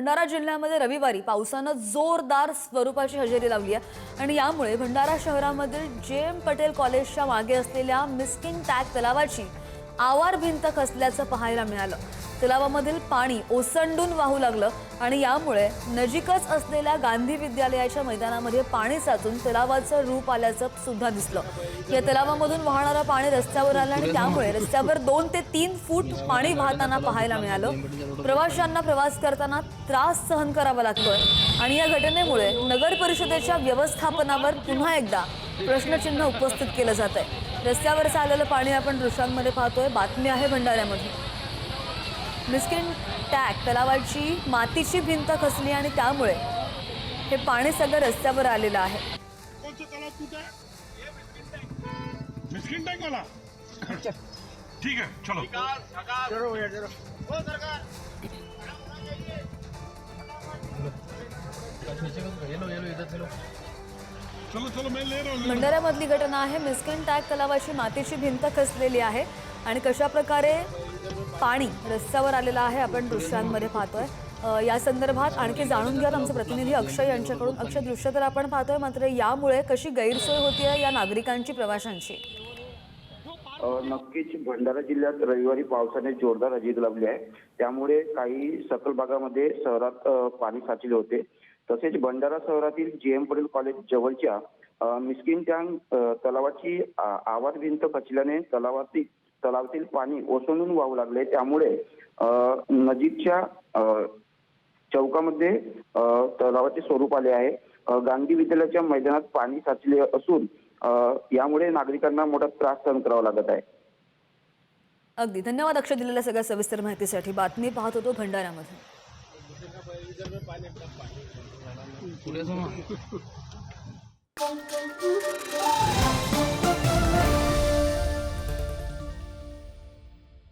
भंडारा जिल्ह्यामध्ये रविवारी पावसानं जोरदार स्वरूपाची हजेरी लावली आहे. आणि यामुळे भंडारा शहरामधील जे एम पटेल कॉलेजच्या मागे असलेल्या मिस्किन टॅग तलावाची आवार भिंत खसल्याचं पाहायला मिळालं. तलावामधील पाणी ओसंडून वाहू लागलं आणि यामुळे नजीकच असलेल्या गांधी विद्यालयाच्या मैदानामध्ये पाणी साचून तलावाचं रूप आल्याचं सुद्धा दिसलं. या तलावामधून वाहणारं पाणी रस्त्यावर आलं आणि त्यामुळे रस्त्यावर दोन ते तीन फूट पाणी वाहताना पाहायला मिळालं. प्रवाशांना प्रवास करताना त्रास सहन करावा लागतोय आणि या घटनेमुळे नगर परिषदेच्या व्यवस्थापनावर पुन्हा एकदा प्रश्नचिन्ह उपस्थित केलं जात आहे रस्त्यावर आलेलं पाणी आपण दृश्यांमध्ये पाहतोय. बातमी आहे भंडाऱ्यामध्ये. मिस्किन टॅग तलावाची मातीची भिंत खचली आणि त्यामुळे हे पाणी सगळं रस्त्यावर आलेलं आहे. है ठीक है चलो. हूँ रहा भंडाऱ्यामधली घटना आहे मिस्किन टॅग तलावाची मातीची भिंत खचलेली आहे आणि कशा प्रकारे पाणी रस्त्यावर आलेलं आहे. आपण दृश्यांमध्ये पाहतोय. या संदर्भात आणखी जाणून घ्यात आमचे प्रतिनिधी अक्षय यांच्याकडून. अक्षय दृश्य तर आपण पाहतोय मात्र यामुळे कशी गैरसोय होतीये या नागरिकांची प्रवाशांची? नक्कीच भंडारा जिल्ह्यात रविवारी पावसाने जोरदार हजेरी लावली आहे. त्यामुळे काही सकल भागामध्ये शहरात पाणी साचले होते. तसेच भंडारा शहरातील जे एम पटेल कॉलेज जवळच्या मिस्किन टँक तलावाची आवार आवाज भिंत खचल्याने तलावातील तलावातील पाणी ओसंडून वाहू लागले. त्यामुळे अ, नजीकच्या चौकामध्ये तलावाचे स्वरूप आले आहे. गांधी विद्यालयाच्या मैदानात पाणी साचले असून यामुळे नागरिकांना मोठा त्रास सहन करावा लागत आहे. अगदी. धन्यवाद अक्षय दिलेल्या सगळ्या सविस्तर माहितीसाठी. बातमी पाहत होतो भंडाऱ्यामध्ये पुढे